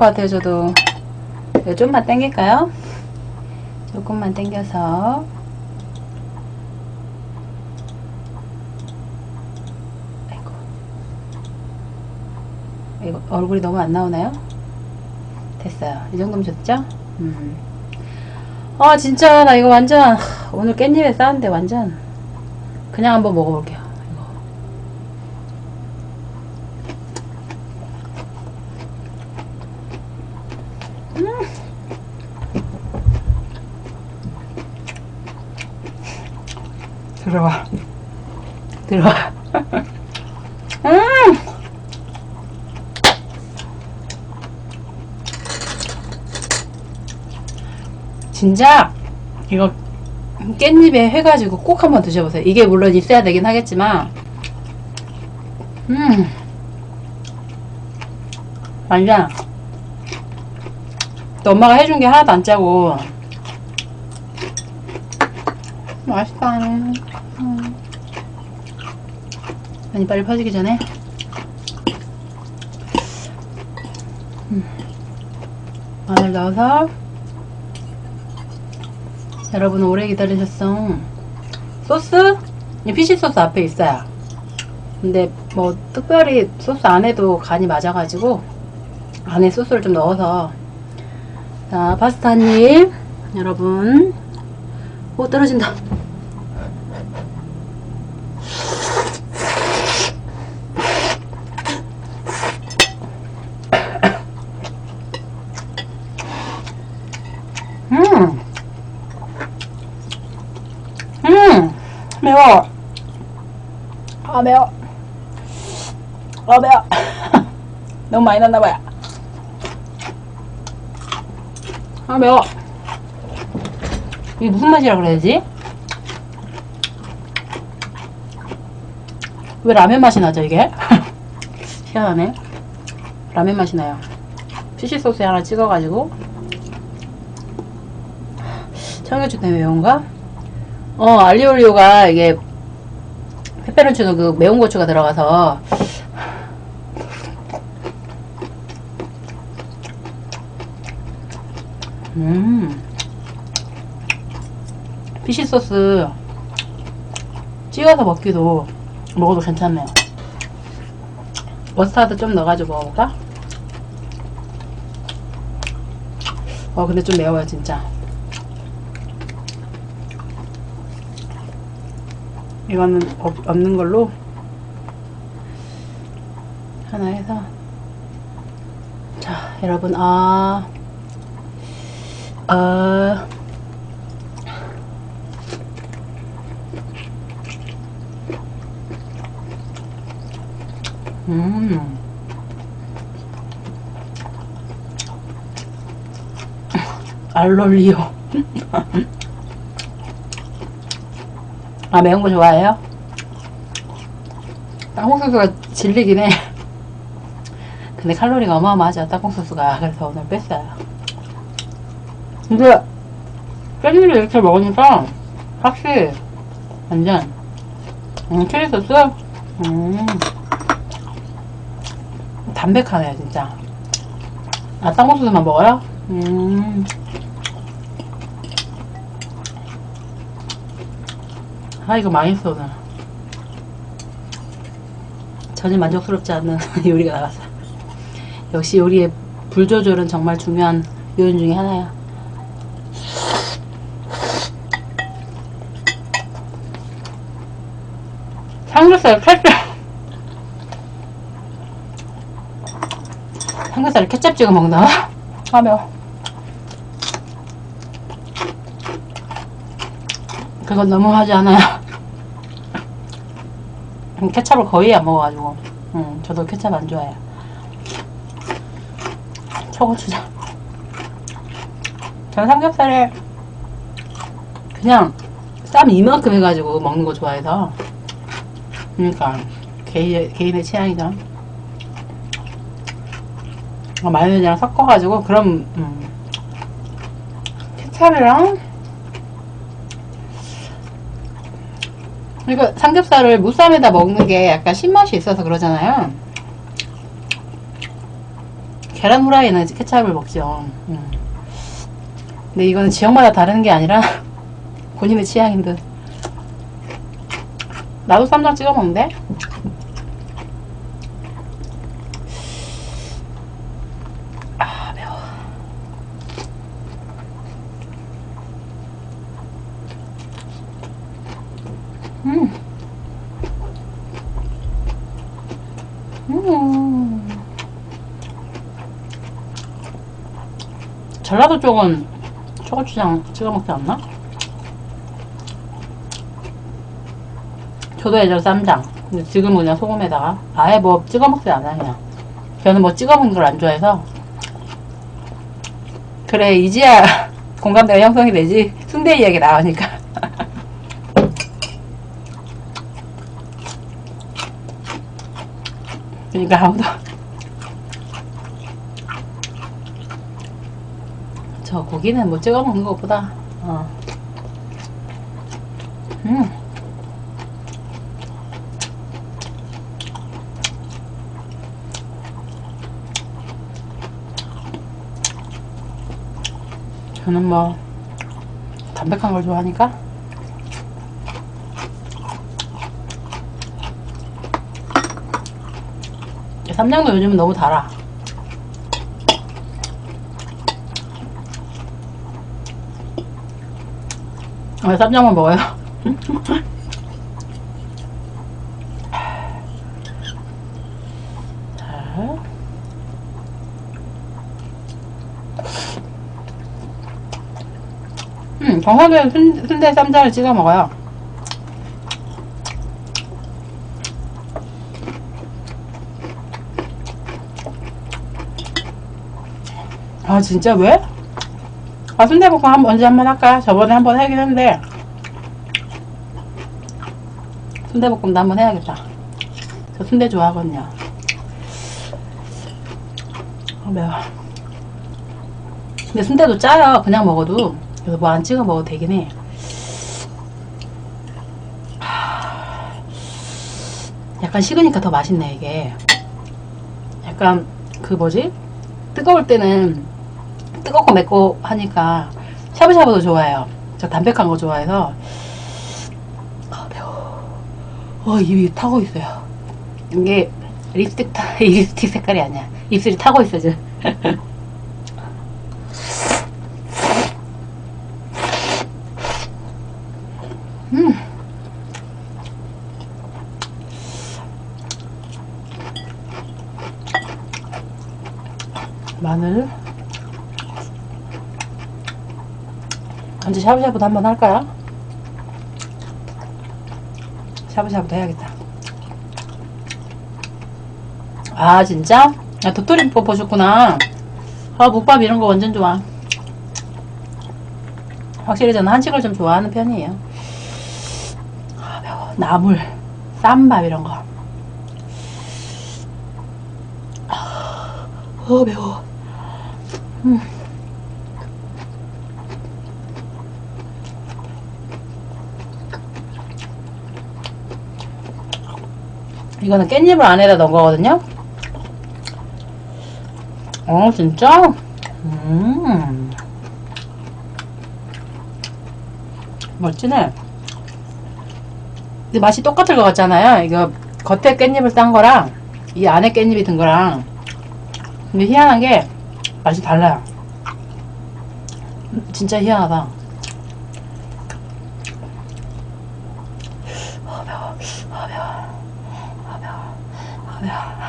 것 같아요, 저도. 네, 좀만 당길까요? 조금만 당겨서. 아이고. 이거 얼굴이 너무 안 나오나요? 됐어요. 이 정도면 좋죠? 음. 아, 진짜, 나 이거 완전, 오늘 깻잎에 싸는데 완전, 그냥 한번 먹어볼게요. 들어와. 들어와. 음! 진짜 이거 깻잎에 해가지고 꼭 한번 드셔보세요. 이게 물론 있어야 되긴 하겠지만, 음, 완전 또 엄마가 해준 게 하나도 안 짜고 맛있다. 음. 많이 빨리 퍼지기 전에 음. 마늘 넣어서 여러분 오래 기다리셨어. 소스? 이 피시 소스 앞에 있어요. 근데 뭐 특별히 소스 안에도 간이 맞아가지고 안에 소스를 좀 넣어서 자 파스타 한 입. 여러분 오 떨어진다. 음. 음, 매워. 아, 매워. 아, 매워. 너무 많이 났나봐요. 아, 매워. 이게 무슨 맛이라 그래야지? 왜 라면 맛이 나죠, 이게? 희한하네. 라면 맛이 나요. 피시 소스에 하나 찍어가지고. 청양고추 때문에 매운가? 어, 알리올리오가 이게 페페론치노 그 매운 고추가 들어가서 음 피시 소스 찍어서 먹기도 먹어도 괜찮네요. 머스타드 좀 넣어가지고 먹어볼까? 어 근데 좀 매워요 진짜. 이거는 없, 없는 걸로 하나 해서 자 여러분 아 어, 음. 알롤리오. 아, 매운 거 좋아해요? 땅콩소스가 질리긴 해. 근데 칼로리가 어마어마하죠, 땅콩소스가. 그래서 오늘 뺐어요. 근데, 깻잎을 이렇게 먹으니까, 확실히, 완전, 음, 칠리소스? 음, 담백하네요, 진짜. 아, 땅콩소스만 먹어요? 음. 아 이거 망했어 오늘. 전혀 만족스럽지 않는 요리가 나왔어. 역시 요리의 불 조절은 정말 중요한 요인 중에 하나야. 삼겹살 케첩 삼겹살 케첩 찍어 먹나? 아 매워. 그건 너무 하지 않아요. 음, 케찹을 거의 안 먹어가지고. 음, 저도 케찹 안 좋아해요. 초고추장 저는 삼겹살에 그냥 쌈 이만큼 해가지고 먹는 거 좋아해서. 그러니까 개인, 개인의 취향이죠. 어, 마요네즈랑 섞어가지고 그럼 음, 케찹이랑 그리고 삼겹살을 무쌈에다 먹는 게 약간 신맛이 있어서 그러잖아요. 계란 후라이는 케찹을 먹죠. 음. 근데 이거는 지역마다 다른 게 아니라 본인의 취향인 듯. 나도 쌈장 찍어 먹는데? 전라도 쪽은 초고추장 찍어 먹지 않나? 저도 예전 쌈장. 근데 지금은 그냥 소금에다가 아예 뭐 찍어 먹지 않아요, 그냥. 저는 뭐 찍어 먹는 걸 안 좋아해서. 그래, 이제야 공감대가 형성이 되지. 순대 이야기 나오니까. 그러니까 아무도 저 고기는 뭐 찍어 먹는 것보다 어. 음. 저는 뭐 담백한 걸 좋아하니까 쌈장도 요즘은 너무 달아. 왜 쌈장만 먹어요? 자. 음, 경상도에 순, 순대 쌈장을 찍어 먹어요. 아 진짜 왜? 아 순대볶음 한 언제 한번 할까? 저번에 한번 하긴 했는데 순대볶음도 한번 해야겠다. 저 순대 좋아하거든요. 아 매워. 근데 순대도 짜요. 그냥 먹어도. 그래서 뭐 안 찍어 먹어도 되긴 해. 하, 약간 식으니까 더 맛있네 이게. 약간 그 뭐지? 뜨거울 때는 뜨겁고 맵고 하니까 샤브샤브도 좋아해요. 저 담백한 거 좋아해서 아 매워. 어 입이 타고 있어요. 이게 립스틱 타 립스틱 색깔이 아니야. 입술이 타고 있어 지금. 음. 마늘 언제 샤브샤브도 한번 할까요? 샤브샤브도 해야겠다. 아 진짜? 아 도토리묵 보셨구나. 아 묵밥 이런 거 완전 좋아. 확실히 저는 한식을 좀 좋아하는 편이에요. 아 매워. 나물 쌈밥 이런 거. 어 매워. 음. 이거는 깻잎을 안에다 넣은 거거든요. 어, 진짜? 음. 멋지네. 근데 맛이 똑같을 것 같잖아요. 이거 겉에 깻잎을 싼 거랑 이 안에 깻잎이 든 거랑. 근데 희한한 게 맛이 달라요. 진짜 희한하다. 아, 매워. 아, 매워. 아, 매워. 아, 매워.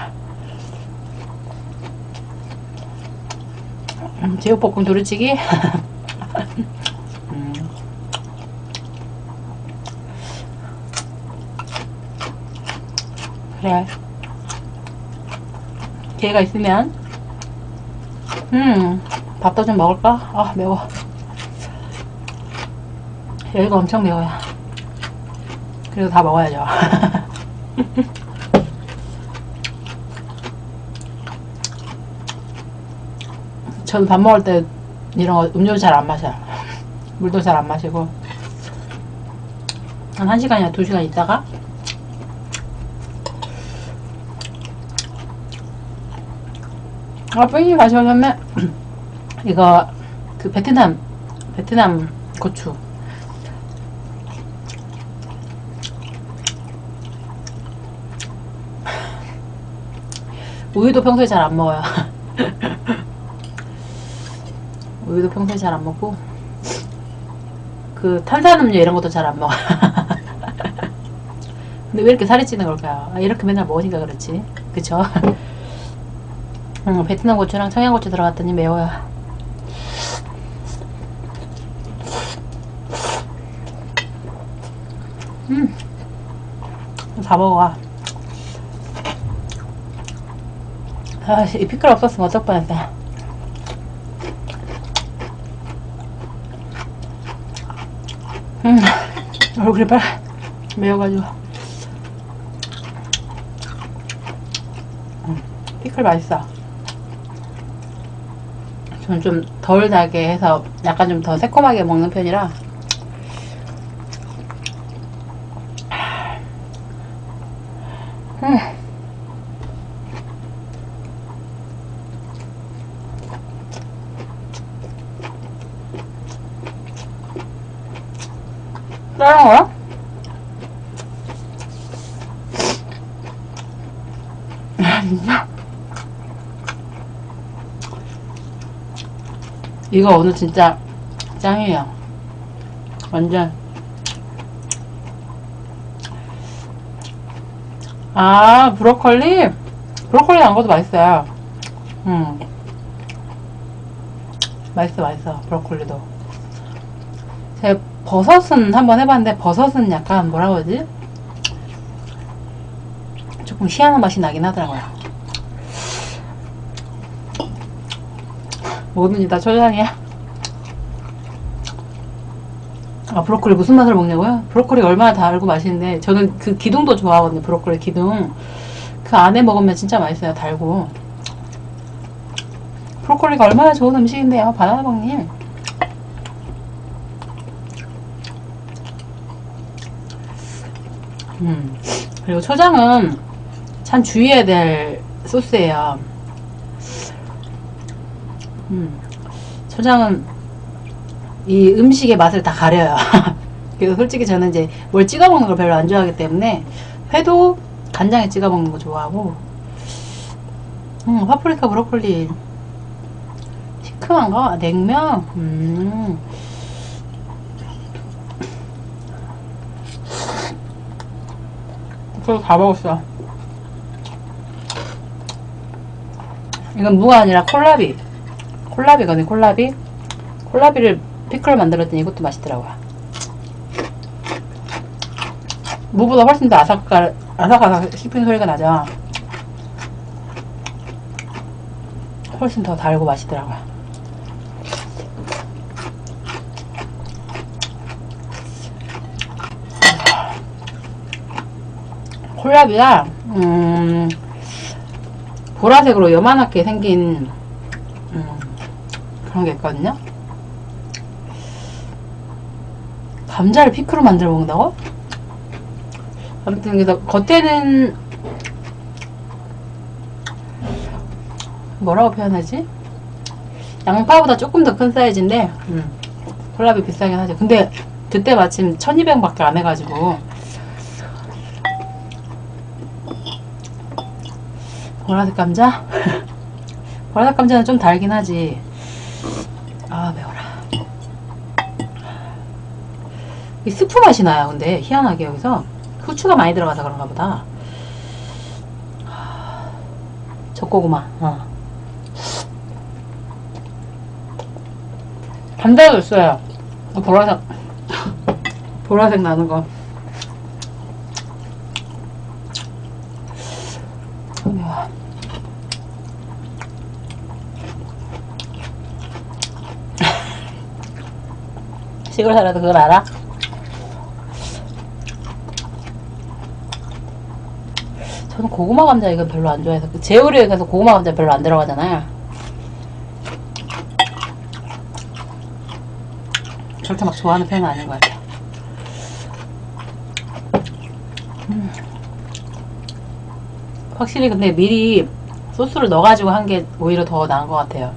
음, 제육볶음 두루치기? 음. 그래. 기회가 있으면, 음, 밥도 좀 먹을까? 아, 매워. 여기가 엄청 매워요. 그래도 다 먹어야죠. 저는 밥 먹을 때 이런 거 음료 잘안 마셔요. 물도 잘 안 마시고 한 1시간이나 2시간 있다가 아, 뿌잉이 가져오셨네. 이거, 그, 베트남, 베트남 고추. 우유도 평소에 잘 안 먹어요. 우유도 평소에 잘 안 먹고, 그, 탄산음료 이런 것도 잘 안 먹어요. 근데 왜 이렇게 살이 찌는 걸까요? 아, 이렇게 맨날 먹으니까 그렇지. 그쵸? 음, 베트남 고추랑 청양고추 들어갔더니 매워요. 음, 다 먹어. 아, 이 피클 없었으면 어쩔 뻔했어. 음, 얼굴이 빨 매워가지고. 음, 피클 맛있어. 저는 좀 덜 달게 해서 약간 좀 더 새콤하게 먹는 편이라 이거 오늘 진짜 짱이에요. 완전. 아, 브로콜리? 브로콜리 난 것도 맛있어요. 음. 맛있어, 맛있어. 브로콜리도. 제가 버섯은 한번 해봤는데, 버섯은 약간 뭐라고 하지? 조금 희한한 맛이 나긴 하더라고요. 뭐든지 다 초장이야. 아, 브로콜리 무슨 맛을 먹냐고요? 브로콜리 얼마나 달고 맛있는데, 저는 그 기둥도 좋아하거든요, 브로콜리 기둥. 그 안에 먹으면 진짜 맛있어요, 달고. 브로콜리가 얼마나 좋은 음식인데요, 바나나방님. 음. 그리고 초장은 참 주의해야 될 소스예요. 음. 초장은 이 음식의 맛을 다 가려요. 그래서 솔직히 저는 이제 뭘 찍어 먹는 걸 별로 안 좋아하기 때문에 회도 간장에 찍어 먹는 거 좋아하고 음, 파프리카 브로콜리 시큼한가? 냉면? 음. 그거 다 먹었어. 이건 무가 아니라 콜라비. 콜라비거든, 콜라비. 콜라비를 피클을 만들었더니 이것도 맛있더라고요. 무보다 훨씬 더 아삭가, 아삭아삭 씹히는 소리가 나죠. 훨씬 더 달고 맛있더라고요. 콜라비가, 음, 보라색으로 요만하게 생긴, 음, 그런 게 있거든요. 감자를 피크로 만들어 먹는다고? 아무튼 그래서 겉에는 뭐라고 표현하지? 양파보다 조금 더 큰 사이즈인데 음, 콜라비 비싸긴 하죠. 근데 그때 마침 1200밖에 안 해가지고 보라색 감자? 보라색 감자는 좀 달긴 하지. 아 매워라. 이 스프 맛이 나요. 근데 희한하게 여기서 후추가 많이 들어가서 그런가 보다. 젖고구마. 어. 감자도 있어요. 보라색 보라색 나는 거. 시골 살아도 그걸 알아? 저는 고구마 감자 이건 별로 안 좋아해서 그 제오리에 가서 고구마 감자 별로 안 들어가잖아요. 그렇게 막 좋아하는 편은 아닌 것 같아요. 음. 확실히 근데 미리 소스를 넣어가지고 한 게 오히려 더 나은 것 같아요.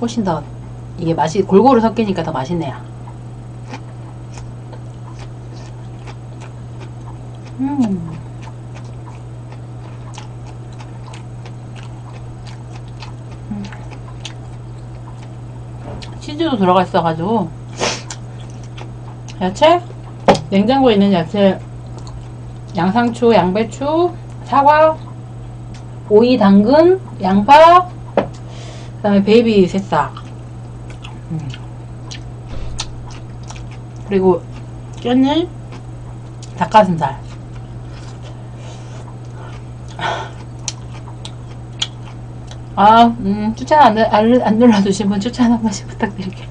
훨씬 더 이게 맛이 골고루 섞이니까 더 맛있네요. 음. 음. 치즈도 들어가 있어가지고 야채 냉장고에 있는 야채 양상추, 양배추, 사과, 오이, 당근, 양파, 그 다음에 베이비 새싹. 음. 그리고 깻잎, 닭가슴살. 아, 음, 추천 안, 눌- 안, 안 눌러주신 분 추천 한 번씩 부탁드릴게요.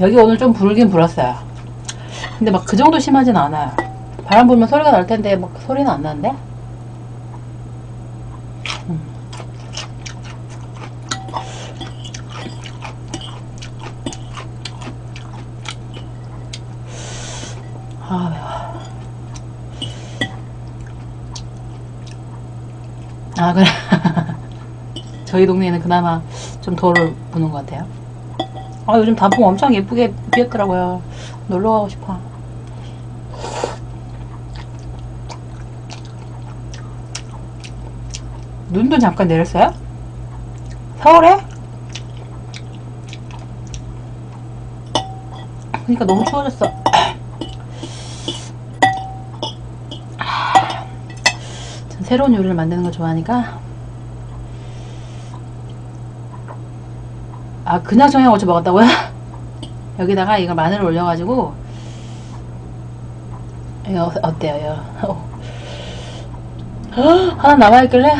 여기 오늘 좀 불긴 불었어요. 근데 막 그 정도 심하진 않아요. 바람 불면 소리가 날 텐데 막 소리는 안 나는데? 음. 아 매워. 아 그래. 저희 동네에는 그나마 좀덜 부는 것 같아요. 아 요즘 단풍 엄청 예쁘게 피었더라고요. 놀러 가고 싶어. 눈도 잠깐 내렸어요? 서울에? 그러니까 너무 추워졌어. 전 새로운 요리를 만드는 거 좋아하니까. 아, 그냥 청양고추 먹었다고요? 여기다가 이거 마늘을 올려가지고. 이거 어- 어때요, 이거? 헉, 하나 남아있길래,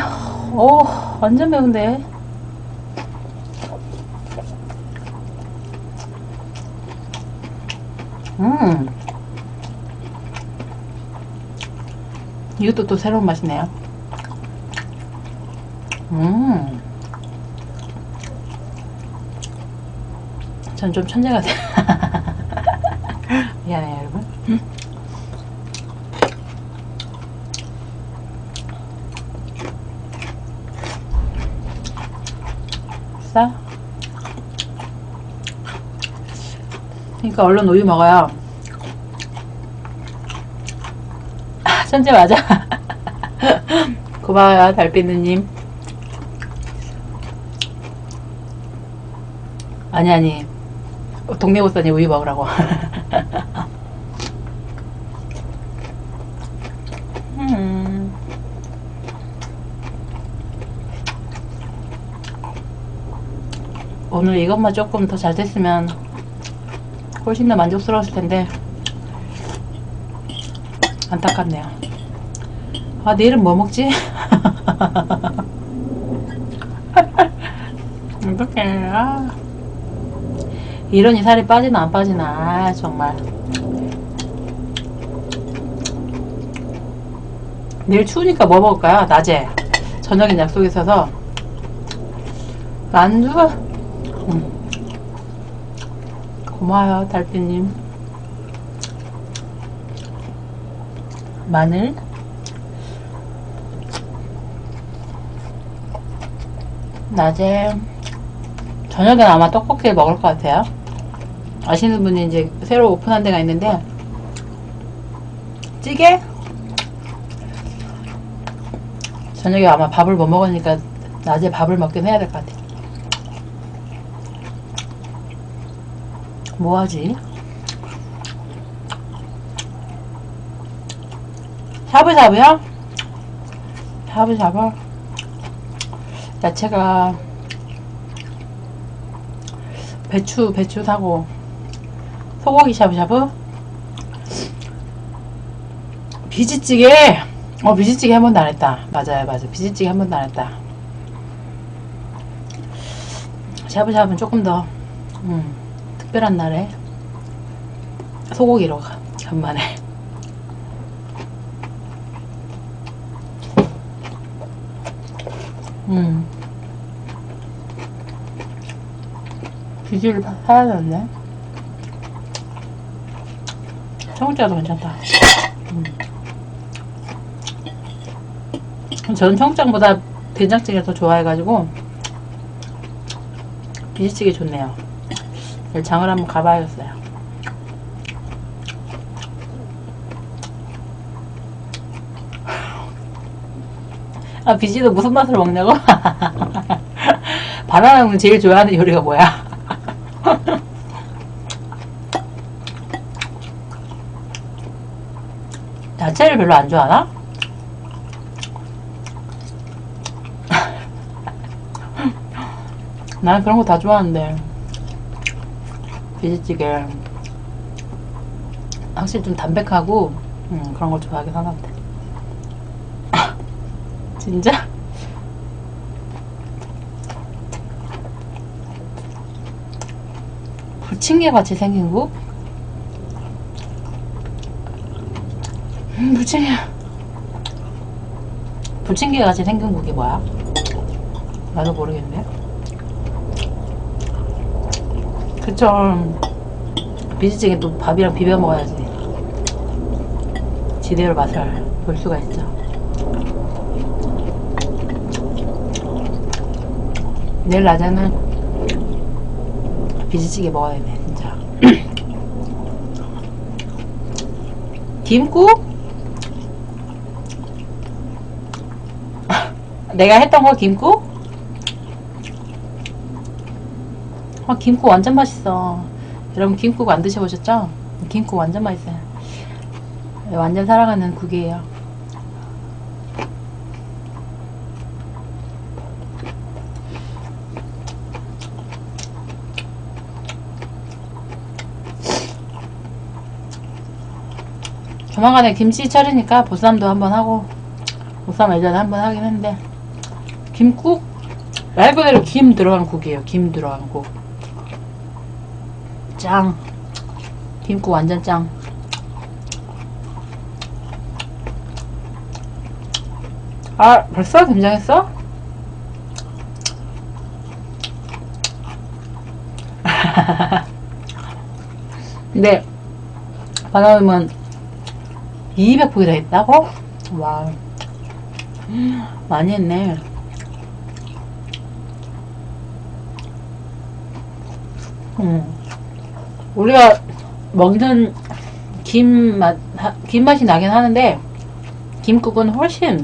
오, 완전 매운데. 음. 이것도 또 새로운 맛이네요. 음. 전좀 천재 같아요. 미안해요, 여러분. 음. 싸? 그러니까 얼른 우유 먹어요. 아, 천재 맞아. 고마워요, 달빛누님. 아니, 아니. 동네 보더니 우유 먹으라고. 음. 오늘 이것만 조금 더 잘 됐으면 훨씬 더 만족스러웠을 텐데 안타깝네요. 아 내일은 뭐 먹지? 어떡해. 아. 이러니 살이 빠지나 안 빠지나. 아, 정말. 내일 추우니까 뭐 먹을까요? 낮에. 저녁엔 약속 있어서. 만두 음. 고마워요 달빛님. 마늘. 낮에. 저녁엔 아마 떡볶이를 먹을 것 같아요 아시는 분이 이제 새로 오픈한 데가 있는데 찌개? 저녁에 아마 밥을 못 먹으니까 낮에 밥을 먹긴 해야 될 것 같아 뭐 하지? 샤브샤브요? 샤브샤브? 야채가 배추, 배추 사고 소고기 샤브샤브? 비지찌개! 어, 비지찌개 한 번도 안 했다. 맞아요, 맞아요. 비지찌개 한 번도 안 했다. 샤브샤브는 조금 더, 음, 특별한 날에 소고기로 가- 간만에 음 비주를 사야 되는데 청국장도 괜찮다 음. 저는 청국장보다 된장찌개를 더 좋아해가지고 비지찌개 좋네요. 내일 장을 한번 가봐야겠어요. 아 비지도 무슨 맛으로 먹냐고? 바나나 형은 제일 좋아하는 요리가 뭐야? 야채를 별로 안 좋아하나? 나는 그런 거 다 좋아하는데 비지찌개 확실히 좀 담백하고 음, 그런 걸 좋아하긴 하는데 진짜? 부침개 같이 생긴 국? 음, 부침개 부침개 같이 생긴 국이 뭐야? 나도 모르겠네. 그쵸. 비지찌개 또 밥이랑 비벼 먹어야지. 지대로 맛을 볼 수가 있죠. 내일 낮에는 비지찌개 먹어야 되네 진짜. 김국? 내가 했던 거 김국? 아 김국 완전 맛있어 여러분 김국 안 드셔보셨죠? 김국 완전 맛있어요 완전 사랑하는 국이에요 조만간에 김치 차리니까 보쌈도 한번 하고 보쌈 예전에 한번 하긴 했는데 김국 말 그대로 김 들어간 국이에요 김 들어간 국 짱. 김국 완전 짱. 아, 벌써 김장했어? 근데, 바나움은 200포기나 했다고? 와. 많이 했네. 음. 우리가 먹는 김 맛, 하- 김 맛이 나긴 하는데, 김국은 훨씬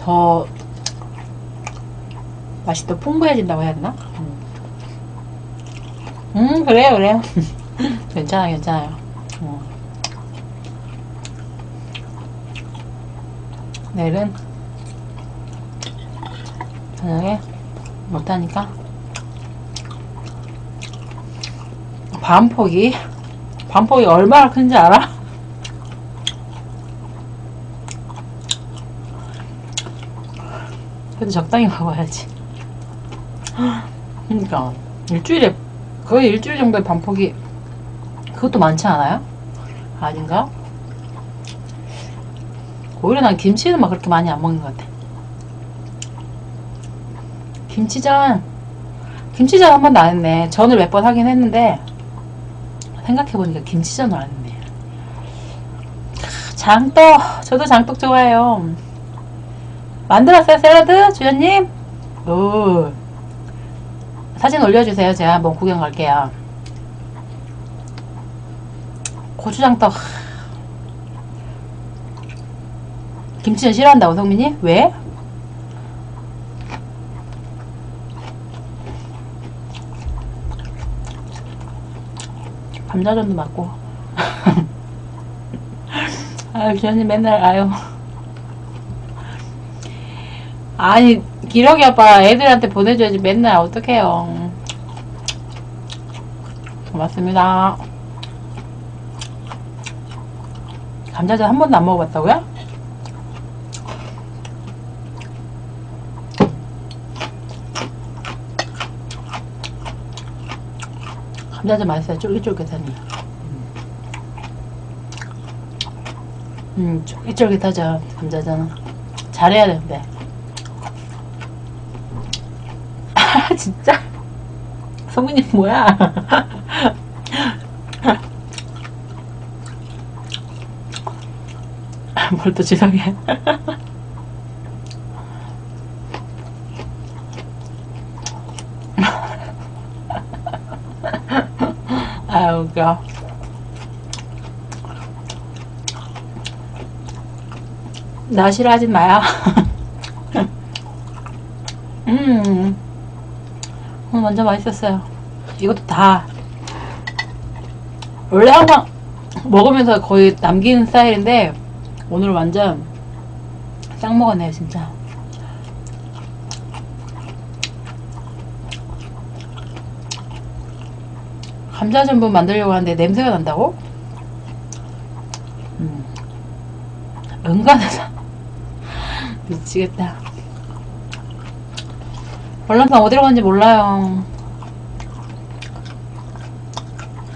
더 맛이 더 풍부해진다고 해야 되나? 음, 음 그래요, 그래요. 괜찮아, 괜찮아요. 어. 내일은 저녁에 못하니까 반포기 반포기 얼마나 큰지 알아? 그래도 적당히 먹어야지 그러니까 일주일에 거의 일주일 정도의 반포기 그것도 많지 않아요? 아닌가? 오히려 난 김치는 막 그렇게 많이 안 먹는 것 같아 김치전 김치전 한 번도 안 했네 전을 몇 번 하긴 했는데 생각해보니까 김치전을 안 했네. 장떡 저도 장떡 좋아해요. 만들었어요 샐러드? 주연님? 오. 사진 올려주세요. 제가 한번 구경 갈게요. 고추장떡. 김치전 싫어한다고 성민이? 왜? 감자전도 맞고. 아유 주연님 맨날 아유. 아니 기러기 아빠 애들한테 보내줘야지 맨날 어떡해요. 고맙습니다. 감자전 한 번도 안 먹어봤다고요? 감자전 맛있어요. 쫄깃쫄깃하니. 음 쫄깃쫄깃하죠. 감자전은 잘해야 되는데 아 진짜? 성민이 뭐야? 뭘 또 죄송해 웃겨. 나 싫어하진 마야. 음, 음, 완전 맛있었어요. 이것도 다 원래 항상 먹으면서 거의 남기는 스타일인데 오늘 완전 싹 먹었네요, 진짜. 감자 전분 만들려고 하는데 냄새가 난다고? 음. 은간하다. 미치겠다. 월남상 어디로 갔는지 몰라요.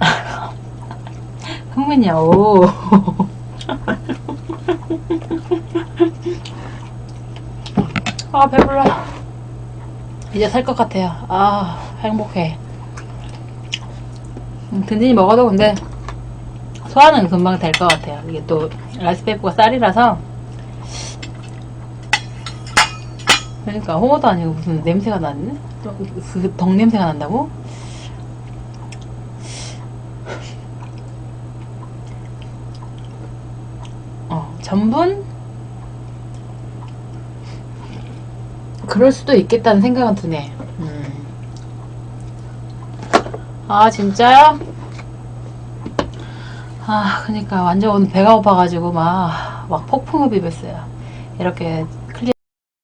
흥민이야, 오. 아, 배불러. 이제 살 것 같아요. 아, 행복해. 음, 든든히 먹어도 근데 소화는 금방 될 것 같아요. 이게 또 라이스페이퍼가 쌀이라서 그러니까 홍어도 아니고 무슨 냄새가 나네? 그 덕 냄새가 난다고? 어, 전분? 그럴 수도 있겠다는 생각은 드네. 음. 아 진짜요? 아 그니까 완전 오늘 배가 고파가지고 막, 막 폭풍을 비볐어요 이렇게